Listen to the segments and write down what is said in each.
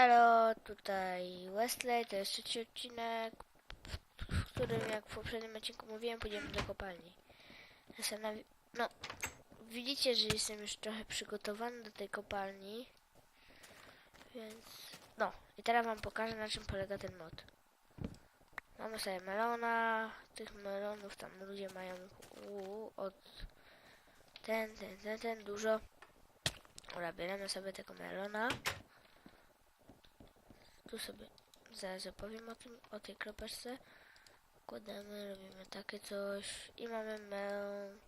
Halo, tutaj Wesley, to jest trzeci odcinek, w którym jak w poprzednim odcinku mówiłem, pójdziemy do kopalni. Zastanawi- No, widzicie, że jestem już trochę przygotowany do tej kopalni, więc... No, i teraz wam pokażę, na czym polega ten mod. Mamy sobie melona, tych melonów tam ludzie mają u, od ten, ten, ten, ten, dużo. Dobra, bierzemy sobie tego melona. Tu sobie zaraz opowiem o tym, o tej kropeczce. Kłademy, robimy takie coś i mamy melon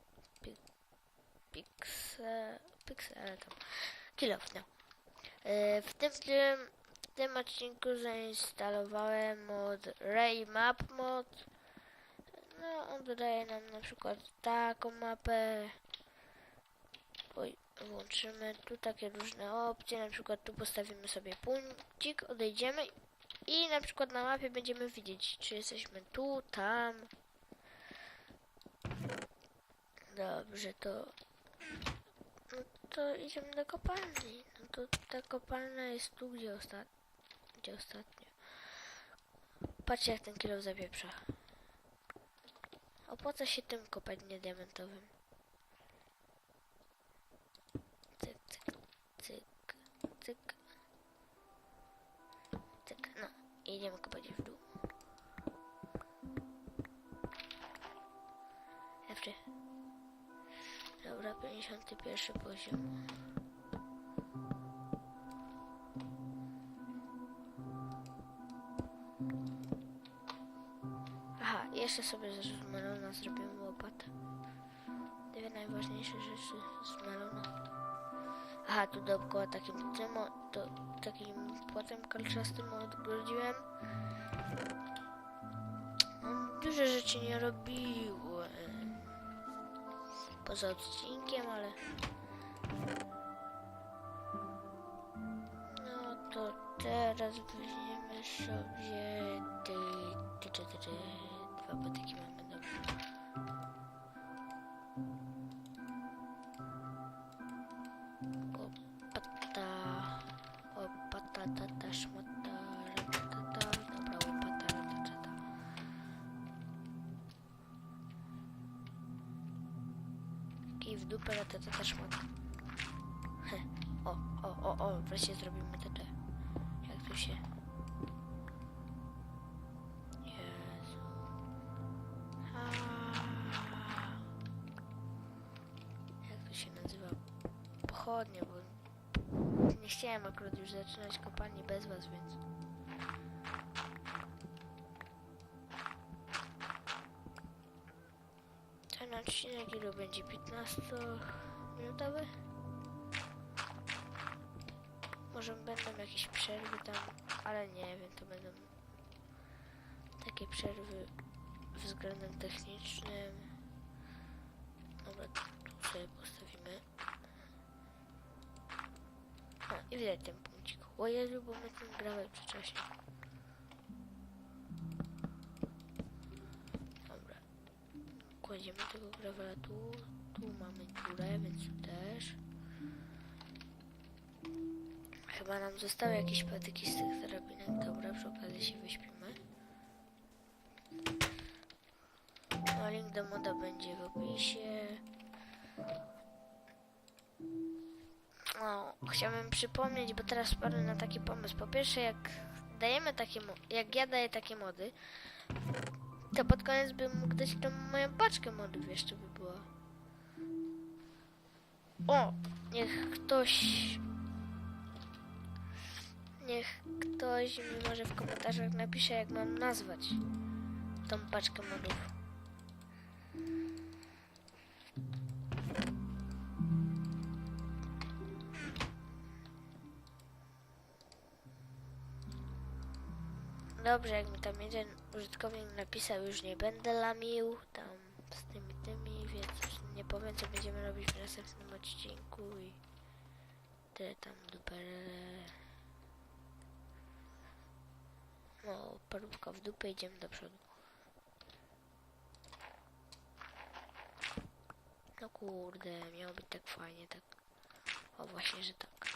pi, pixe, pixe, tam. Yy, w tym, w tym, odcinku zainstalowałem mod Ray Map Mod. No, on dodaje nam na przykład taką mapę. Oj, włączymy tu takie różne opcje, na przykład tu postawimy sobie punkcik, odejdziemy i na przykład na mapie będziemy widzieć, czy jesteśmy tu, tam. Dobrze, to... No to idziemy do kopalni. No to ta kopalnia jest tu, gdzie, osta... gdzie ostatnio. Patrzcie, jak ten kilo zapieprza. Opłaca się tym kopać nie diamentowym. I idziemy kopać w dół. Jeszcze. Dobra, 51 poziom. Aha, jeszcze sobie z melona zrobimy łopatę. Dwie najważniejsze rzeczy z melona. Aha, tu dookoła takim tym, to, takim płotem kolczastym odgrodziłem. No, Duże rzeczy nie robiłem. Poza odcinkiem, ale... No to teraz weźmiemy sobie... Ty, ty, ty, ty, ty. Dwa patyki mamy, Kij w dupę, ratata, szmata. Heh. O, o, o, o, wreszcie zrobimy TT. Jak tu się... Jezu. Jak to się nazywa? Pochodnie, bo nie chciałem akurat już zaczynać kopalni bez was, więc... odcinek ilu będzie? 15-minutowy? Może będą jakieś przerwy tam, ale nie wiem, to będą takie przerwy względem technicznym. Dobra, tu sobie postawimy. A, i widać ten punkcik. O Jezu, bo my ten gravel wcześniej. Kładziemy tego gravela tu. Tu mamy górę, więc tu też. Chyba nam zostały jakieś patyki z tych drabinek. Dobra, przy okazji się wyśpimy. No, link do moda będzie w opisie. No, chciałbym przypomnieć, bo teraz wpadłem na taki pomysł. Po pierwsze, jak dajemy takie, jak ja daję takie mody, to pod koniec bym mógł dać tą moją paczkę modów jeszcze by była. O, niech ktoś Niech ktoś mi może w komentarzach napisze, jak mam nazwać tą paczkę modów. Dobrze, jak mi tam jeden użytkownik napisał, już nie będę lamił tam z tymi tymi, więc nie powiem, co będziemy robić w następnym odcinku i te tam duperele. No, parówka w dupę, idziemy do przodu. No kurde, miało być tak fajnie, tak. O, właśnie, że tak.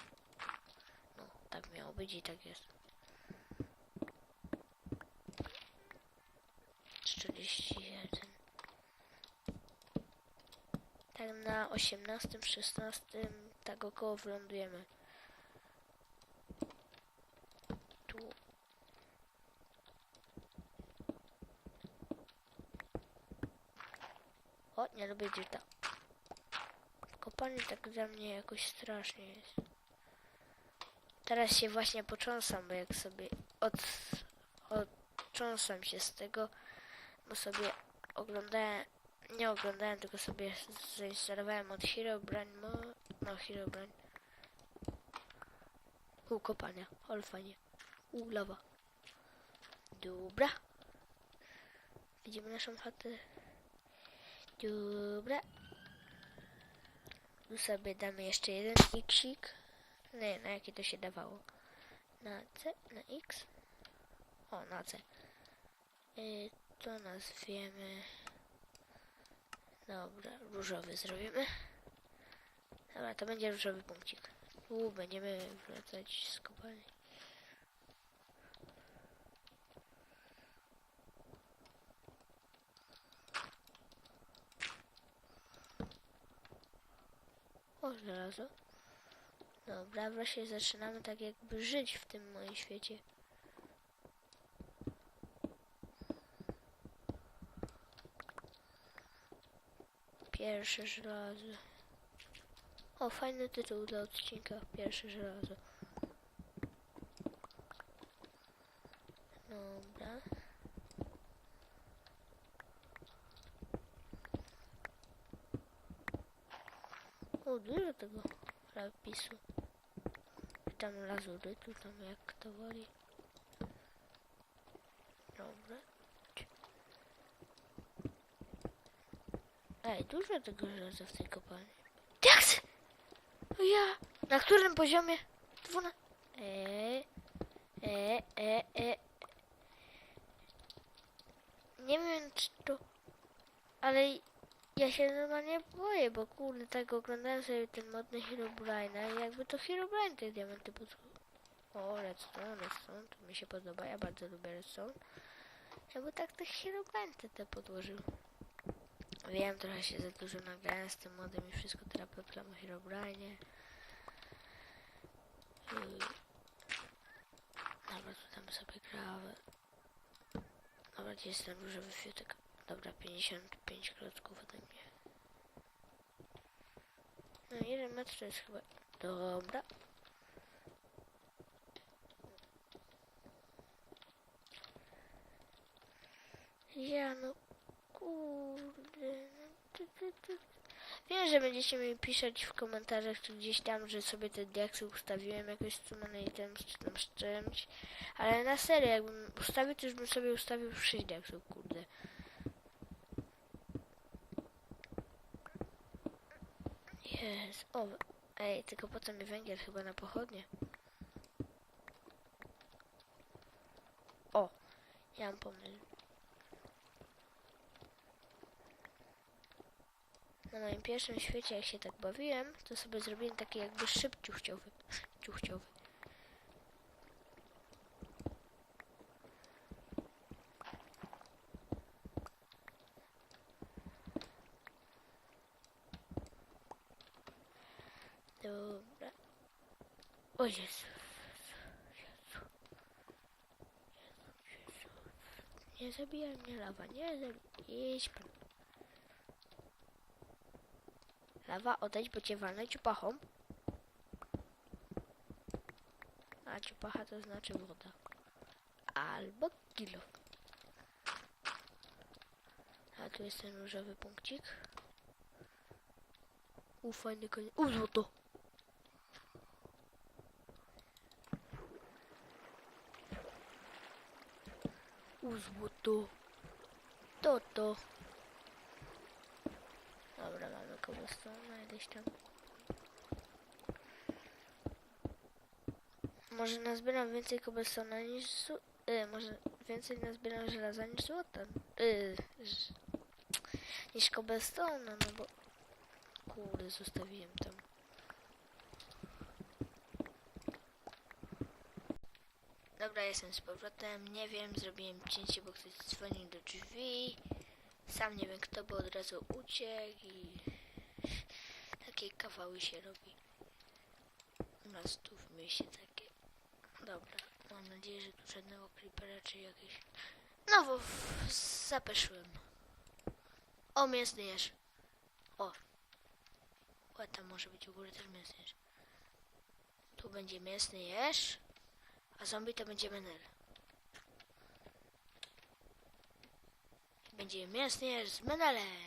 No, tak miało być i tak jest. Tak na 18, 16, tak około wylądujemy. Tu. O, nie lubię dziuta. Kopanie tak dla mnie jakoś strasznie jest. Teraz się właśnie począsam, bo jak sobie od, odcząsam się z tego, bo sobie oglądałem, nie oglądałem, tylko sobie zainstalowałem od Herobrine, no, no Herobrine. U kopania, ale fajnie. U lawa. Dobra. Widzimy naszą chatę. Dobra. Tu sobie damy jeszcze jeden xik. Nie, na jaki to się dawało? Na C? Na X? O, na C. Y, to nazwiemy... Dobra, różowy zrobimy. Dobra, to będzie różowy punkcik. Tu będziemy wracać z kopalni. O, żelazo. Dobra, wreszcie zaczynamy tak jakby żyć w tym moim świecie. Pierwsze żelazo. O, fajny tytuł dla odcinka. Pierwsze żelazo. Dobra. O, dużo tego lapisu. Tam lazurytu, tam jak to woli. Dobra. Ej, dużo tego żelaza w tej kopalni. O ja! Na którym poziomie? Dwuna... E, e, e, e. Nie wiem, czy to... Ale ja się normalnie boję, bo kurde, tak oglądałem sobie ten modny Herobrine'a i jakby to Herobrine te diamenty pod... O, redstone, redstone, to mi się podoba, ja bardzo lubię redstone. Jakby tak te Herobrine te podłożył. Wiem, trochę się za dużo nagrałem z tym modem i wszystko teraz peplam o Herobrine. Yy. Dobra, tu tam sobie grałem. Dobra, jest ten różowy fiutek? Dobra, 55 klocków ode mnie. No, jeden metr to jest chyba... Dobra. Ja no... Kurde... Wiem, że będziecie mi pisać w komentarzach czy gdzieś tam, że sobie te diaksy ustawiłem jakoś z Items czy tam z czymś. Ale na serio, jakbym ustawił, to już bym sobie ustawił 6 diaksów, kurde. Jest. O, ej, tylko po co mi węgiel chyba na pochodnie? O, ja mam pomysł. Na moim pierwszym świecie, jak się tak bawiłem, to sobie zrobiłem taki jakby szyb ciuchciowy. ciuchciowy. Dobra. O Jezu. Nie zabijaj mnie lawa, nie zabijaj. Idź pan. Lawa, odejdź, bo cię walnę ciupachą. A ciupacha to znaczy woda. Albo kilo. A tu jest ten różowy punkcik. U, fajny koniec. U, złoto! U, złoto! To to. Cobblestone gdzieś tam. Może nazbieram więcej cobblestone niż zł... Y, może więcej nazbieram żelaza niż złota. Y, ż... niż cobblestone, no bo... Kurde, zostawiłem tam. Dobra, jestem z powrotem. Nie wiem, zrobiłem cięcie, bo ktoś dzwonił do drzwi. Sam nie wiem kto, bo od razu uciekł i takie kawały się robi. U nas tu w mieście takie. Dobra, mam nadzieję, że tu żadnego creepera czy jakieś... No, bo zapeszyłem. O, mięsny jeż. O. O, tam może być u góry też mięsny jeż. Tu będzie mięsny jeż. A zombie to będzie menel. Będzie mięsny jeż z menelem.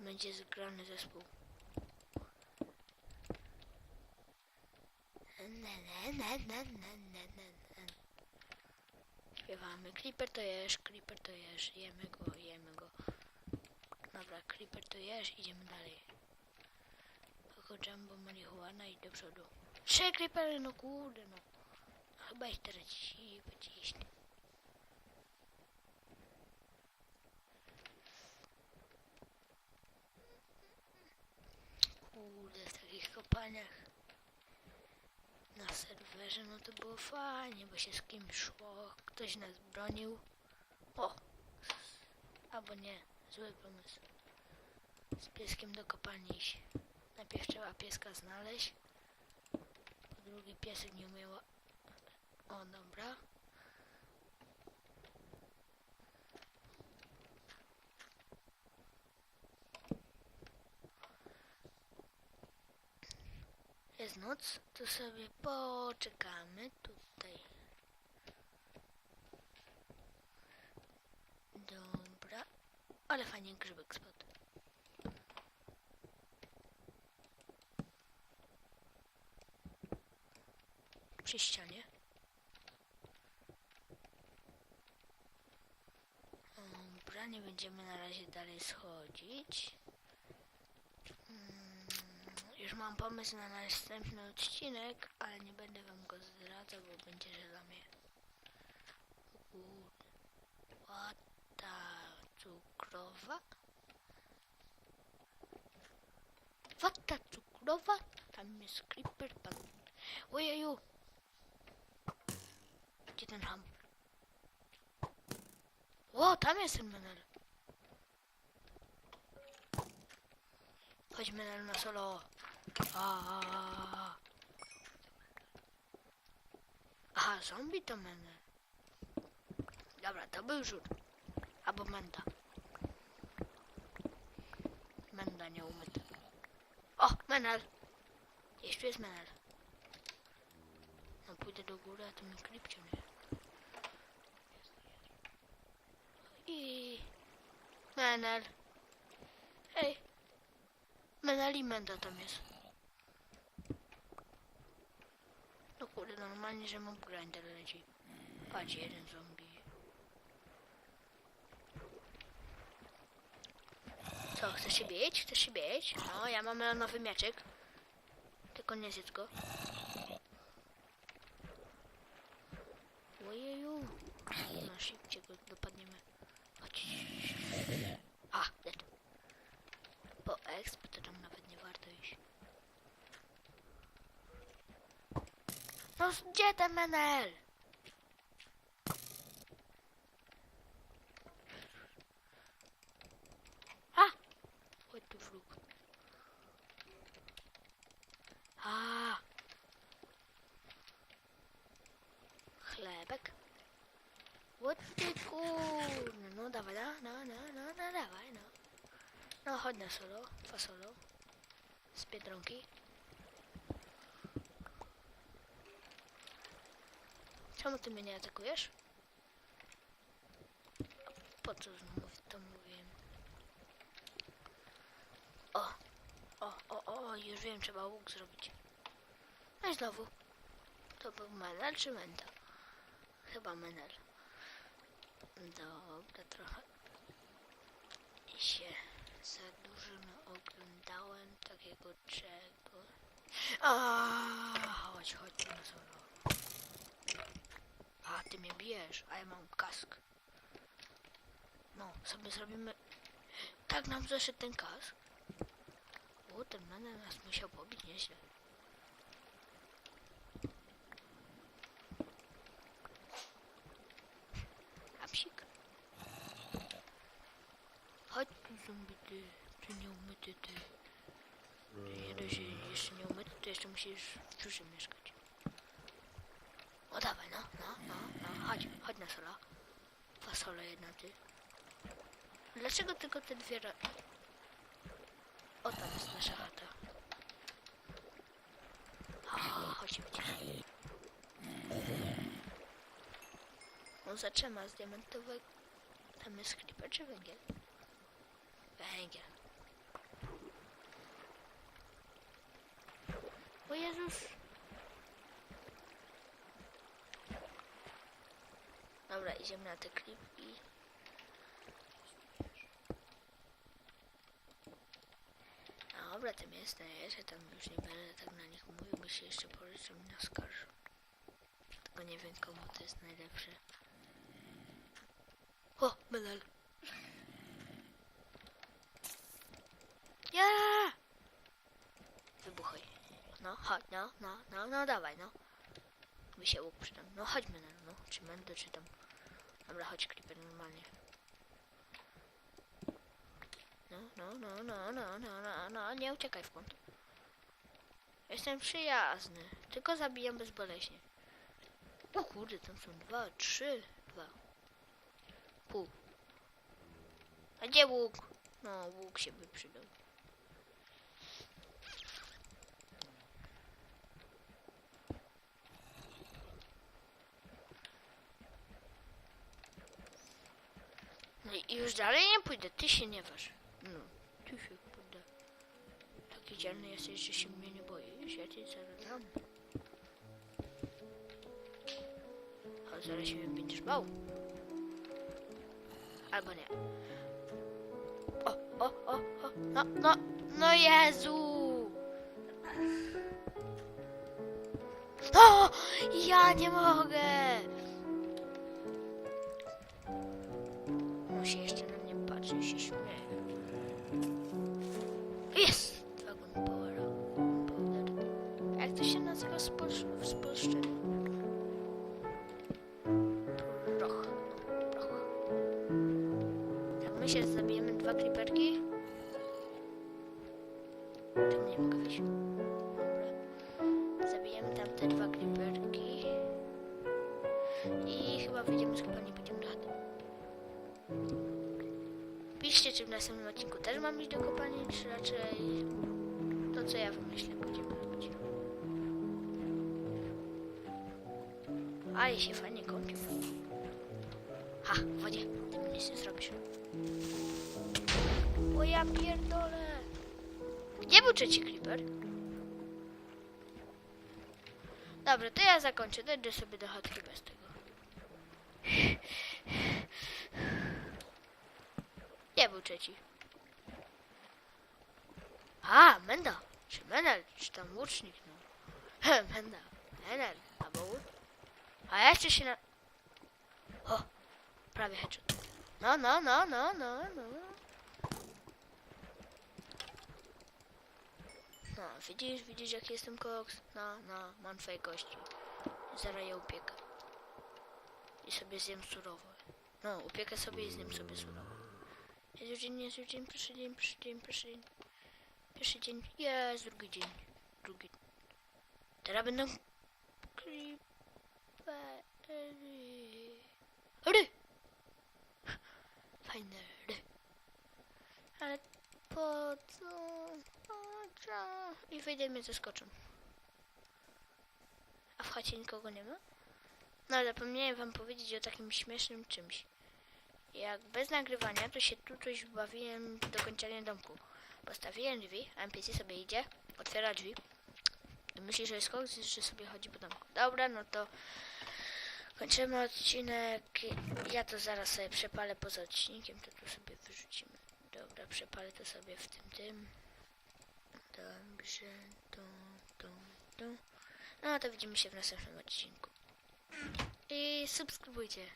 Będzie zgrany zespół. Śpiewamy. Creeper to jesz, creeper to jesz. Jemy go, jemy go. Dobra, creeper to jesz, idziemy dalej. Tylko jumbo, marihuana i do przodu. Trzy creepery, no kurde no. Chyba ich teraz ci wyciśnie. Kopaniach na serwerze, no to było fajnie, bo się z kimś szło, ktoś nas bronił. O! Albo nie, zły pomysł. Z pieskiem do kopalni iść. Najpierw trzeba pieska znaleźć. Po drugie piesek nie umiał... O, dobra. Jest noc, to sobie poczekamy tutaj. Dobra. Ale fajnie grzybek spadł. Przy ścianie. Dobra, nie będziemy na razie dalej schodzić. Już mam pomysł na następny odcinek, ale nie będę wam go zdradzał, bo będzie, że dla mnie łata cukrowa. Wata cukrowa, tam jest creeper, pan. Ojeju! Gdzie ten ham? O, tam jest ten menel. Chodź menel na solo. A, a, a, a. Aha, zombie to menel. Dobra, to był rzut. Albo menda. Menda nie umyta. O, menel. Jeszcze jest menel. No pójdę do góry, a to mi klipcie nie. I... Menel. Hej. Menel i Menda tam jest. No kurde, normalnie, że mam grinder leci. Patrz, jeden zombie. Co, chcesz się bić? Chcesz się bić? No, ja mam nowy mieczek. Tylko nie zjedz go. Ojeju. No, szybciej go dopadniemy. Chodź. A, dead. Po exp to tam nawet nie warto iść. No, gdzie ten menel? A! Chodź tu wróg. A! Chlebek. What ty kurde, no dawaj, no, no, no, no, no, dawaj, no. No chodź na solo, dwa solo. Z Biedronki. Czemu ty mnie nie atakujesz? Po co znowu to mówiłem? O, o, o, o, już wiem, trzeba łuk zrobić. No i znowu. To był menel czy menta? Chyba menel. Dobra, trochę się za dużo oglądałem takiego czego. A, chodź, chodź na solo wiesz, a ja mam kask. No, sobie zrobimy... Tak nam zeszedł ten kask. O, ten mene nas musiał pobić nieźle. A. Chodź tu zombie ty, ty nieumyty ty. Jeszcze nie umyty, to jeszcze musisz w mieszkać. Chodź, chodź na sola. Fasola jedna ty. Dlaczego tylko te dwie. O, tam jest nasza chata. O, chodź, chodź. On zatrzyma z diamentowego... Tam jest creeper czy węgiel? Węgiel. O Jezus. Dobra, idziemy na te klipki. Dobra, tym jest, ja tam już nie będę tak na nich mówił, bo się jeszcze policzą i nas. Tylko nie wiem komu to jest najlepsze. O, medal. Ja! Wybuchaj. No, chodź, no, no, no, no, dawaj, no. Mi się łuk przydam. No, chodź, medal, no. Czy będę, czy tam. Dobra, chodź, creeper, normalnie. No, no, no, no, no, no, no, no, nie uciekaj w kąt. Jestem przyjazny, tylko zabijam bezboleśnie. O kurde, tam są dwa, trzy, dwa. Pół. A gdzie łuk? No, łuk się by przydał. No i już dalej nie pójdę, ty się nie waż. No, ty się pójdę. Taki dzielny jesteś, że się mnie nie boisz, ja cię zaraz dam. A zaraz się będziesz bał. Albo nie. O, o, o, o, no, no, no Jezu! O, ja nie mogę! appreciation. Następnym odcinku też mam iść do kopalni, czy raczej to, co ja wymyślę, będziemy robić. Ale się fajnie kąpił. Ha, wodzie. Ty nic nie zrobisz. O ja pierdolę. Gdzie był trzeci creeper? Dobra, to ja zakończę. Dojdę sobie do chatki bez tego. Gdzie był trzeci? A, Menda. Czy Menel, czy tam łucznik, no. Menda, Menel, albo łuk. A ja jeszcze się na... O, prawie headshot. No, no, no, no, no, no. No, widzisz, widzisz jaki jestem koks? No, no, mam twoje kości. Zaraz je upiekę. I sobie zjem surowo. No, upiekę sobie i zjem sobie surowo. Jest dzień, jest dzień, pierwszy dzień, pierwszy dzień, pierwszy dzień. Pierwszy dzień, jest drugi dzień. Drugi. Teraz będą creepery. Ry! Fajne ry. Ale po co? Po co? I wejdę i mnie zaskoczą. A w chacie nikogo nie ma? No, zapomniałem wam powiedzieć o takim śmiesznym czymś. Jak bez nagrywania, to się tu coś bawiłem do kończenia domku. Postawiłem drzwi, a NPC sobie idzie, otwiera drzwi i myśli, że jest koks, że sobie chodzi po domku. Dobra, no to kończymy odcinek. Ja to zaraz sobie przepalę poza odcinkiem, to tu sobie wyrzucimy. Dobra, przepalę to sobie w tym, tym. Dobrze, tu, tu, tu. No to widzimy się w następnym odcinku. I subskrybujcie.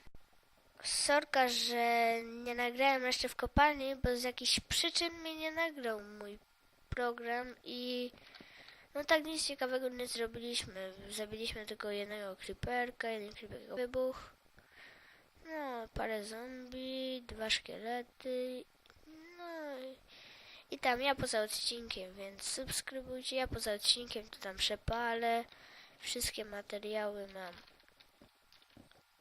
Sorka, że nie nagrałem jeszcze w kopalni, bo z jakichś przyczyn mnie nie nagrał mój program i no tak nic ciekawego nie zrobiliśmy. Zabiliśmy tylko jednego creeperka, jeden creeper wybuch. No, parę zombie, dwa szkielety. No i tam ja poza odcinkiem, więc subskrybujcie. Ja poza odcinkiem to tam przepalę. Wszystkie materiały mam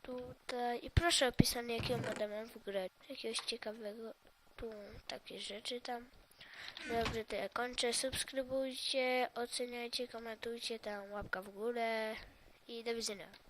tutaj. I proszę o pisanie jakiego mam w grę. Jakiegoś ciekawego. Tu takie rzeczy tam. Dobrze, to ja kończę. Subskrybujcie, oceniajcie, komentujcie tam, łapka w górę i do widzenia.